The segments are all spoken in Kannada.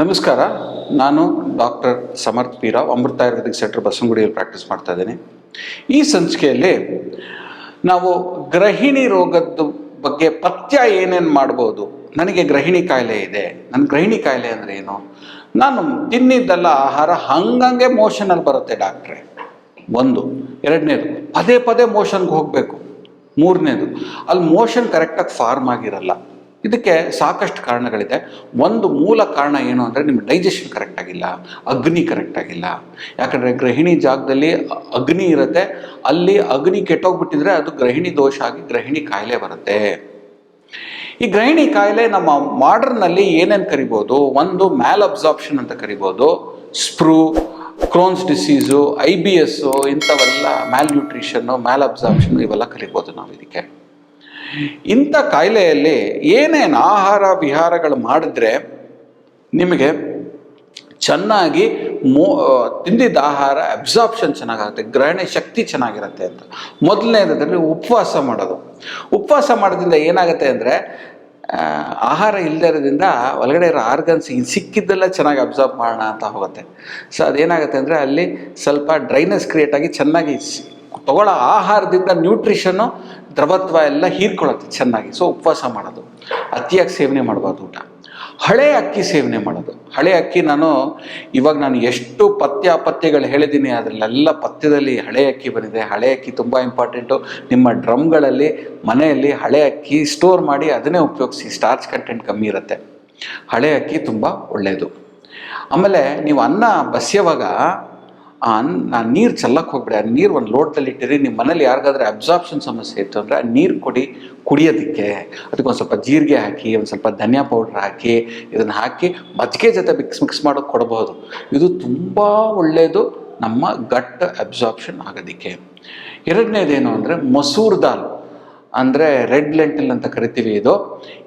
ನಮಸ್ಕಾರ, ನಾನು ಡಾಕ್ಟರ್ ಸಮರ್ಥ್ ಪೀರಾವ್, ಅಮೃತ ಆಯುರ್ವೇದಿಕ್ ಸೆಂಟರ್ ಬಸವನಗುಡಿಯಲ್ಲಿ ಪ್ರಾಕ್ಟೀಸ್ ಮಾಡ್ತಾ ಇದ್ದೇನೆ. ಈ ಸಂಚಿಕೆಯಲ್ಲಿ ನಾವು ಗೃಹಿಣಿ ರೋಗದ ಬಗ್ಗೆ ಪಥ್ಯ ಏನೇನು ಮಾಡ್ಬೋದು? ನನಗೆ ಗೃಹಿಣಿ ಕಾಯಿಲೆ ಇದೆ. ನನ್ನ ಗೃಹಿಣಿ ಕಾಯಿಲೆ ಅಂದರೆ ಏನು? ನಾನು ತಿನ್ನಿದ್ದೆಲ್ಲ ಆಹಾರ ಹಂಗಂಗೆ ಮೋಷನಲ್ಲಿ ಬರುತ್ತೆ ಡಾಕ್ಟ್ರೆ. ಒಂದು. ಎರಡನೇದು, ಪದೇ ಪದೇ ಮೋಷನ್ಗೆ ಹೋಗಬೇಕು. ಮೂರನೇದು, ಅಲ್ಲಿ ಮೋಷನ್ ಕರೆಕ್ಟಾಗಿ ಫಾರ್ಮ್ ಆಗಿರಲ್ಲ. ಇದಕ್ಕೆ ಸಾಕಷ್ಟು ಕಾರಣಗಳಿದೆ. ಒಂದು ಮೂಲ ಕಾರಣ ಏನು ಅಂದರೆ ನಿಮ್ಮ ಡೈಜೆಷನ್ ಕರೆಕ್ಟ್ ಆಗಿಲ್ಲ, ಅಗ್ನಿ ಕರೆಕ್ಟ್ ಆಗಿಲ್ಲ. ಯಾಕಂದರೆ ಗೃಹಿಣಿ ಜಾಗದಲ್ಲಿ ಅಗ್ನಿ ಇರುತ್ತೆ, ಅಲ್ಲಿ ಅಗ್ನಿ ಕೆಟ್ಟೋಗ್ಬಿಟ್ಟಿದ್ರೆ ಅದು ಗೃಹಿಣಿ ದೋಷ ಆಗಿ ಗೃಹಿಣಿ ಕಾಯಿಲೆ ಬರುತ್ತೆ. ಈ ಗೃಹಿಣಿ ಕಾಯಿಲೆ ನಮ್ಮ ಮಾಡರ್ನಲ್ಲಿ ಏನೇನು ಕರಿಬೋದು? ಒಂದು ಮ್ಯಾಲ್ ಅಬ್ಸಾರ್ಪ್ಷನ್ ಅಂತ ಕರಿಬೋದು. Sprue Crohn's disease I B S ಇಂಥವೆಲ್ಲ ಮ್ಯಾಲ್ ನ್ಯೂಟ್ರಿಷನ್ನು ಮ್ಯಾಲ್ ಅಬ್ಸಾರ್ಪ್ಷನ್ ಇವೆಲ್ಲ ಕರಿಬೋದು ನಾವು ಇದಕ್ಕೆ ಇಂಥ ಕಾಯಿಲೆಯಲ್ಲಿ ಏನೇನು ಆಹಾರ ವಿಹಾರಗಳು ಮಾಡಿದ್ರೆ ನಿಮಗೆ ಚೆನ್ನಾಗಿ ಮೋ ತಿಂದಿದ್ದ ಆಹಾರ ಅಬ್ಸಾರ್ಪ್ಷನ್ ಚೆನ್ನಾಗಾಗುತ್ತೆ, ಗ್ರಹಣ ಶಕ್ತಿ ಚೆನ್ನಾಗಿರುತ್ತೆ ಅಂತ. ಮೊದಲನೇದಾದ್ರೆ ಉಪವಾಸ ಮಾಡೋದು. ಉಪವಾಸ ಮಾಡೋದ್ರಿಂದ ಏನಾಗುತ್ತೆ ಅಂದರೆ ಆಹಾರ ಇಲ್ಲದೆ ಇರೋದ್ರಿಂದ ಒಳಗಡೆ ಇರೋ ಆರ್ಗನ್ಸ್ ಸಿಕ್ಕಿದ್ದೆಲ್ಲ ಚೆನ್ನಾಗಿ ಅಬ್ಸಾರ್ಬ್ ಮಾಡೋಣ ಅಂತ ಹೋಗುತ್ತೆ. ಸೊ ಅದೇನಾಗುತ್ತೆ ಅಂದರೆ ಅಲ್ಲಿ ಸ್ವಲ್ಪ ಡ್ರೈನೆಸ್ ಕ್ರಿಯೇಟ್ ಆಗಿ ಚೆನ್ನಾಗಿ ತಗೊಳ್ಳೋ ಆಹಾರದಿಂದ ನ್ಯೂಟ್ರಿಷನ್ನು ದ್ರವತ್ವ ಎಲ್ಲ ಹೀರ್ಕೊಳ್ಳುತ್ತೆ ಚೆನ್ನಾಗಿ. ಸೊ ಉಪವಾಸ ಮಾಡೋದು ಅತಿಯಾಗಿ ಸೇವನೆ ಮಾಡಬಾರ್ದು ಊಟ. ಹಳೆ ಅಕ್ಕಿ ಸೇವನೆ ಮಾಡೋದು. ಹಳೆ ಅಕ್ಕಿ ನಾನು ಇವಾಗ ನಾನು ಎಷ್ಟು ಪಥ್ಯ ಅಪಥ್ಯಗಳು ಹೇಳಿದ್ದೀನಿ, ಅದರಲ್ಲೆಲ್ಲ ಪಥ್ಯದಲ್ಲಿ ಹಳೆ ಅಕ್ಕಿ ಬಂದಿದೆ. ಹಳೆ ಅಕ್ಕಿ ತುಂಬ ಇಂಪಾರ್ಟೆಂಟು ನಿಮ್ಮ ಡ್ರಮ್ಗಳಲ್ಲಿ, ಮನೆಯಲ್ಲಿ ಹಳೆ ಅಕ್ಕಿ ಸ್ಟೋರ್ ಮಾಡಿ ಅದನ್ನೇ ಉಪಯೋಗಿಸಿ. ಸ್ಟಾರ್ಚ್ ಕಂಟೆಂಟ್ ಕಮ್ಮಿ ಇರುತ್ತೆ. ಹಳೆ ಅಕ್ಕಿ ತುಂಬ ಒಳ್ಳೆಯದು ಆಮೇಲೆ ನೀವು ಅನ್ನ ಬಸಿಯುವಾಗ ಆ ಆ ನೀರು ಚೆಲ್ಲಕ್ಕೆ ಹೋಗ್ಬೇಡಿ. ಆ ನೀರು ಒಂದು ಲೋಟದಲ್ಲಿ ಇಟ್ಟಿರಿ ನಿಮ್ಮ ಮನೇಲಿ ಯಾರಿಗಾದ್ರೆ ಅಬ್ಸಾರ್ಪ್ಷನ್ ಸಮಸ್ಯೆ ಇತ್ತು ಅಂದರೆ ಆ ನೀರು ಕೊಡಿ, ಕುಡಿಯೋದಕ್ಕೆ. ಅದಕ್ಕೆ ಒಂದು ಸ್ವಲ್ಪ ಜೀರಿಗೆ ಹಾಕಿ, ಒಂದು ಸ್ವಲ್ಪ ಧನಿಯಾ ಪೌಡ್ರ್ ಹಾಕಿ, ಇದನ್ನು ಹಾಕಿ ಮಜ್ಜಿಗೆ ಜೊತೆ ಮಿಕ್ಸ್ ಮಿಕ್ಸ್ ಮಾಡೋಕೆ ಕೊಡ್ಬೋದು. ಇದು ತುಂಬ ಒಳ್ಳೆಯದು ನಮ್ಮ ಗಟ್ ಅಬ್ಸಾರ್ಪ್ಷನ್ ಆಗೋದಕ್ಕೆ. ಎರಡನೇದೇನು ಅಂದರೆ ಮಸೂರ್ ದಾಲ್. ಅಂದರೆ ರೆಡ್ ಲೆಂಟಿಲ್ ಅಂತ ಕರಿತೀವಿ ಇದು.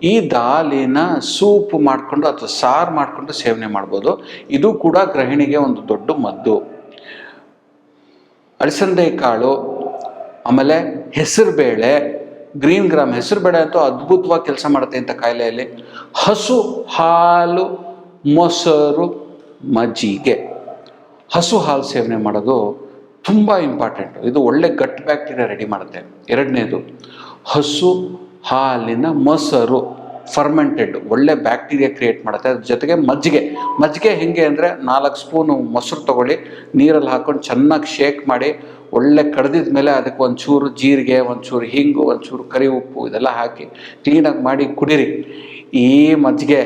ಈ ದಾಲಿನ ಸೂಪ್ ಮಾಡಿಕೊಂಡು ಅಥವಾ ಸಾರು ಮಾಡಿಕೊಂಡು ಸೇವನೆ ಮಾಡ್ಬೋದು. ಇದು ಕೂಡ ಗೃಹಿಣಿಗೆ ಒಂದು ದೊಡ್ಡ ಮದ್ದು. ಅಳಸಂದೆ ಕಾಳು, ಆಮೇಲೆ ಹೆಸರುಬೇಳೆ, ಗ್ರೀನ್ ಗ್ರಾಮ್ ಹೆಸರು ಬೇಳೆ ಅಂತೂ ಅದ್ಭುತವಾಗಿ ಕೆಲಸ ಮಾಡುತ್ತೆ ಅಂತ ಕಾಯಿಲೆಯಲ್ಲಿ. ಹಸು, ಹಾಲು, ಮೊಸರು, ಮಜ್ಜಿಗೆ. ಹಸು, ಹಾಲು ಸೇವನೆ ಮಾಡೋದು ತುಂಬ ಇಂಪಾರ್ಟೆಂಟ್. ಇದು ಒಳ್ಳೆ ಗಟ್ ಬ್ಯಾಕ್ಟೀರಿಯಾ ರೆಡಿ ಮಾಡುತ್ತೆ. ಎರಡನೇದು, ಹಸು, ಹಾಲಿನ ಮೊಸರು. ಫರ್ಮೆಂಟೆಡ್ ಒಳ್ಳೆ ಬ್ಯಾಕ್ಟೀರಿಯಾ ಕ್ರಿಯೇಟ್ ಮಾಡುತ್ತೆ. ಅದ್ರ ಜೊತೆಗೆ ಮಜ್ಜಿಗೆ. ಮಜ್ಜಿಗೆ ಹೆಂಗೆ ಅಂದರೆ ನಾಲ್ಕು ಸ್ಪೂನು ಮೊಸರು ತಗೊಳ್ಳಿ, ನೀರಲ್ಲಿ ಹಾಕೊಂಡು ಚೆನ್ನಾಗಿ ಶೇಕ್ ಮಾಡಿ, ಒಳ್ಳೆ ಕಡ್ದಿದ ಮೇಲೆ ಅದಕ್ಕೆ ಒಂಚೂರು ಜೀರಿಗೆ, ಒಂಚೂರು ಹಿಂಗು, ಒಂಚೂರು ಕರಿ ಉಪ್ಪು ಇದೆಲ್ಲ ಹಾಕಿ ಕ್ಲೀನಾಗಿ ಮಾಡಿ ಕುಡೀರಿ. ಈ ಮಜ್ಜಿಗೆ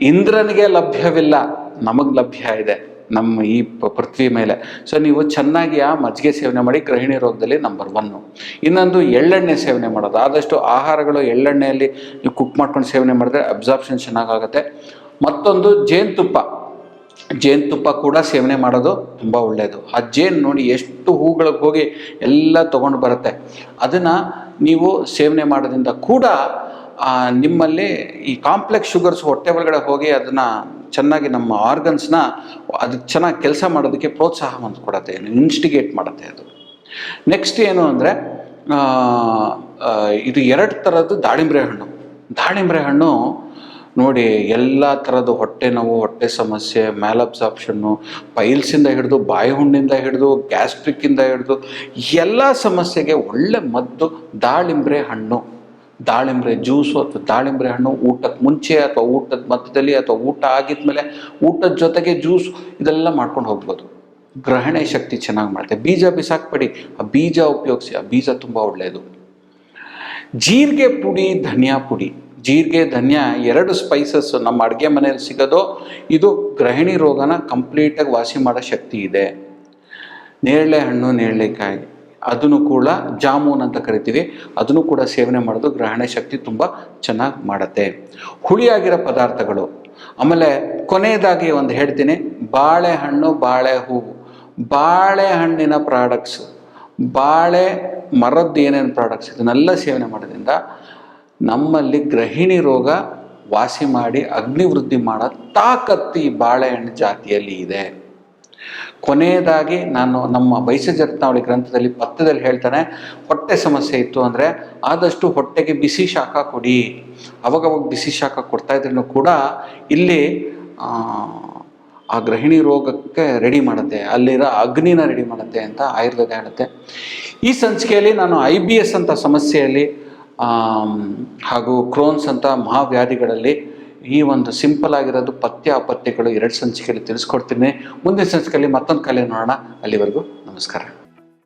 ಇಂದ್ರನಿಗೆ ಲಭ್ಯವಿಲ್ಲ, ನಮಗೆ ಲಭ್ಯ ಇದೆ. ನಮ್ಮ ಈ ಪೃಥ್ವಿ ಮೇಲೆ. ಸೊ ನೀವು ಚೆನ್ನಾಗಿ ಆ ಮಜ್ಜಿಗೆ ಸೇವನೆ ಮಾಡಿ ಗೃಹಿಣಿ ರೋಗದಲ್ಲಿ ನಂಬರ್ ಒನ್ನು ಇನ್ನೊಂದು ಎಳ್ಳೆಣ್ಣೆ ಸೇವನೆ ಮಾಡೋದು. ಆದಷ್ಟು ಆಹಾರಗಳು ಎಳ್ಳೆಣ್ಣೆಯಲ್ಲಿ ನೀವು ಕುಕ್ ಮಾಡ್ಕೊಂಡು ಸೇವನೆ ಮಾಡಿದ್ರೆ ಅಬ್ಸಾರ್ಪ್ಷನ್ ಚೆನ್ನಾಗಾಗುತ್ತೆ. ಮತ್ತೊಂದು ಜೇನುತುಪ್ಪ. ಜೇನುತುಪ್ಪ ಕೂಡ ಸೇವನೆ ಮಾಡೋದು ತುಂಬ ಒಳ್ಳೆಯದು ಆ ಜೇನು ನೋಡಿ ಎಷ್ಟು ಹೂಗಳಿಗೆ ಹೋಗಿ ಎಲ್ಲ ತೊಗೊಂಡು ಬರುತ್ತೆ. ಅದನ್ನು ನೀವು ಸೇವನೆ ಮಾಡೋದ್ರಿಂದ ಕೂಡ ನಿಮ್ಮಲ್ಲಿ ಈ ಕಾಂಪ್ಲೆಕ್ಸ್ ಶುಗರ್ಸ್ ಹೊಟ್ಟೆ ಒಳಗಡೆ ಹೋಗಿ ಅದನ್ನು ಚೆನ್ನಾಗಿ ನಮ್ಮ ಆರ್ಗನ್ಸ್ನ ಅದಕ್ಕೆ ಚೆನ್ನಾಗಿ ಕೆಲಸ ಮಾಡೋದಕ್ಕೆ ಪ್ರೋತ್ಸಾಹವನ್ನು ಕೊಡುತ್ತೆ ಇನ್ಸ್ಟಿಗೇಟ್ ಮಾಡುತ್ತೆ ಅದು. ನೆಕ್ಸ್ಟ್ ಏನು ಅಂದರೆ ಇದು ಎರಡು ಥರದ್ದು ದಾಳಿಂಬ್ರೆ ಹಣ್ಣು. ದಾಳಿಂಬ್ರೆ ಹಣ್ಣು ನೋಡಿ ಎಲ್ಲ ಥರದ ಹೊಟ್ಟೆ ನೋವು, ಹೊಟ್ಟೆ ಸಮಸ್ಯೆ ಮ್ಯಾಲಬ್ಸಾಪ್ಷನ್ನು ಪೈಲ್ಸಿಂದ ಹಿಡಿದು ಬಾಯಿ ಹುಣ್ಣಿಂದ ಹಿಡಿದು, ಗ್ಯಾಸ್ಟ್ರಿಕ್ಕಿಂದ ಹಿಡಿದು, ಎಲ್ಲ ಸಮಸ್ಯೆಗೆ ಒಳ್ಳೆ ಮದ್ದು ದಾಳಿಂಬ್ರೆ ಹಣ್ಣು. ದಾಳಿಂಬ್ರೆ ಜ್ಯೂಸು ಅಥವಾ ದಾಳಿಂಬ್ರೆ ಹಣ್ಣು ಊಟಕ್ಕೆ ಮುಂಚೆ ಅಥವಾ ಊಟದ ಮಧ್ಯದಲ್ಲಿ ಅಥವಾ ಊಟ ಆಗಿದ್ಮೇಲೆ ಊಟದ ಜೊತೆಗೆ ಜ್ಯೂಸ್ ಇದೆಲ್ಲ ಮಾಡ್ಕೊಂಡು ಹೋಗ್ಬೋದು. ಗ್ರಹಣೆ ಶಕ್ತಿ ಚೆನ್ನಾಗಿ ಮಾಡುತ್ತೆ. ಬೀಜ ಬಿಸಾಕ್ಬೇಡಿ. ಆ ಬೀಜ ಉಪಯೋಗಿಸಿ. ಆ ಬೀಜ ತುಂಬ ಒಳ್ಳೆಯದು. ಜೀರಿಗೆ ಪುಡಿ, ಧನಿಯಾ ಪುಡಿ. ಜೀರಿಗೆ, ಧನಿಯಾ ಎರಡು ಸ್ಪೈಸಸ್ ನಮ್ಮ ಅಡುಗೆ ಮನೆಯಲ್ಲಿ ಸಿಗೋದು. ಇದು ಗ್ರಹಿಣಿ ರೋಗನ ಕಂಪ್ಲೀಟಾಗಿ ವಾಸಿ ಮಾಡೋ ಶಕ್ತಿ ಇದೆ. ನೇರಳೆ ಹಣ್ಣು ನೇರಳೆಕಾಯಿ ಅದನ್ನು ಕೂಡ ಜಾಮೂನ್ ಅಂತ ಕರಿತೀವಿ. ಅದನ್ನು ಕೂಡ ಸೇವನೆ ಮಾಡೋದು ಗ್ರಹಣ ಶಕ್ತಿ ತುಂಬ ಚೆನ್ನಾಗಿ ಮಾಡುತ್ತೆ. ಹುಳಿಯಾಗಿರೋ ಪದಾರ್ಥಗಳು. ಆಮೇಲೆ ಕೊನೆಯದಾಗಿ ಒಂದು ಹೇಳ್ತೀನಿ. ಬಾಳೆಹಣ್ಣು ಬಾಳೆ ಹೂವು ಬಾಳೆಹಣ್ಣಿನ ಪ್ರಾಡಕ್ಟ್ಸು ಬಾಳೆ ಮರದ್ದು ಏನೇನು ಪ್ರಾಡಕ್ಟ್ಸ್ ಇದನ್ನೆಲ್ಲ ಸೇವನೆ ಮಾಡೋದ್ರಿಂದ ನಮ್ಮಲ್ಲಿ ಗೃಹಿಣಿ ರೋಗ ವಾಸಿ ಮಾಡಿ, ಅಗ್ನಿವೃದ್ಧಿ ಮಾಡೋ ತಾಕತ್ತು ಈ ಬಾಳೆಹಣ್ಣು ಜಾತಿಯಲ್ಲಿ ಇದೆ. ಕೊನೆಯದಾಗಿ ನಾನು ನಮ್ಮ ಬೈಸ ರತ್ನಾವಳಿ ಗ್ರಂಥದಲ್ಲಿ ಪತ್ರದಲ್ಲಿ ಹೇಳ್ತಾನೆ ಹೊಟ್ಟೆ ಸಮಸ್ಯೆ ಇತ್ತು ಅಂದರೆ ಆದಷ್ಟು ಹೊಟ್ಟೆಗೆ ಬಿಸಿ ಶಾಖ ಕೊಡಿ. ಅವಾಗವಾಗ ಬಿಸಿ ಶಾಖ ಕೊಡ್ತಾ ಇದ್ರೂ ಕೂಡ ಇಲ್ಲಿ ಆ, ಗೃಹಿಣಿ ರೋಗಕ್ಕೆ ರೆಡಿ ಮಾಡುತ್ತೆ ಅಲ್ಲಿರೋ ಅಗ್ನಿನ ರೆಡಿ ಮಾಡುತ್ತೆ ಅಂತ ಆಯುರ್ವೇದ ಹೇಳುತ್ತೆ. ಈ ಸಂಚಿಕೆಯಲ್ಲಿ ನಾನು ಐ ಬಿ ಎಸ್ ಅಂತ ಸಮಸ್ಯೆಯಲ್ಲಿ ಹಾಗೂ ಕ್ರೋನ್ಸ್ ಅಂತ ಮಹಾವ್ಯಾಧಿಗಳಲ್ಲಿ ಈ ಒಂದು ಸಿಂಪಲ್ ಆಗಿರೋದು ಪಥ್ಯ ಅಪತ್ಯಗಳು ಎರಡು ಸಂಚಿಕೆಯಲ್ಲಿ ತಿಳಿಸ್ಕೊಡ್ತೀನಿ. ಮುಂದಿನ ಸಂಚಿಕೆಯಲ್ಲಿ ಮತ್ತೊಂದು ಕಲೆ ನೋಡೋಣ ಅಲ್ಲಿವರೆಗೂ ನಮಸ್ಕಾರ.